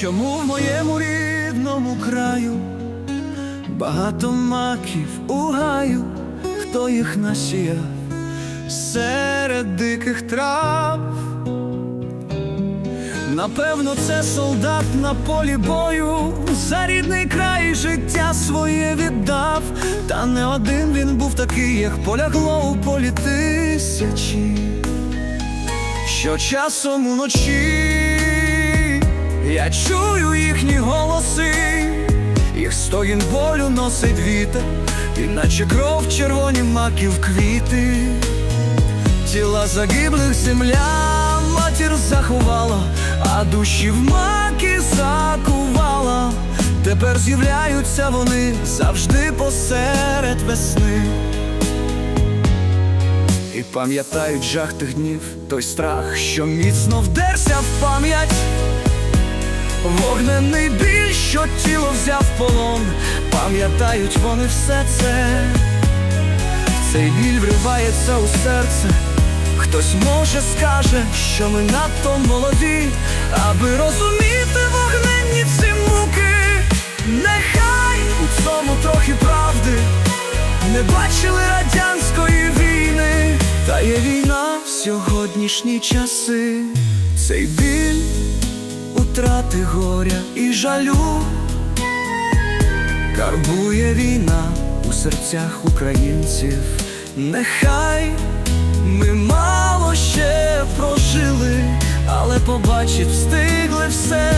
Чому в моєму рідному краю багато маків у гаю, хто їх насіяв? Серед диких трав? Напевно, це солдат на полі бою, за рідний край життя своє віддав, та не один він був такий, як полягло у полі тисячі, що часом уночі я чую їхні голоси, їх стогін болю носить вітер, і наче кров червоні маків квіти. Тіла загиблих земля матір заховала, а душі в маки закувала. Тепер з'являються вони завжди посеред весни. І пам'ятають жах тих днів, той страх, що міцно вдерся в пам'ять. Вогнений біль, що тіло взяв полон, пам'ятають вони все це. Цей біль вривається у серце. Хтось може скаже, що ми надто молоді, аби розуміти вогненні ці муки. Нехай у цьому трохи правди не бачили радянської війни, та є війна в сьогоднішні часи. Цей біль утрати горя і жалю. Карбує війна у серцях українців. Нехай ми мало ще прожили, але побачить встигли все.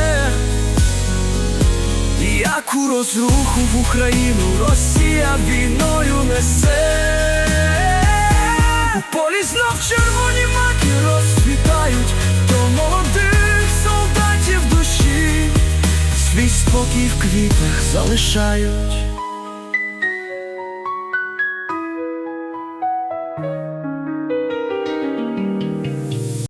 Яку розруху в Україну Росія війною несе. спокій в квітах залишають.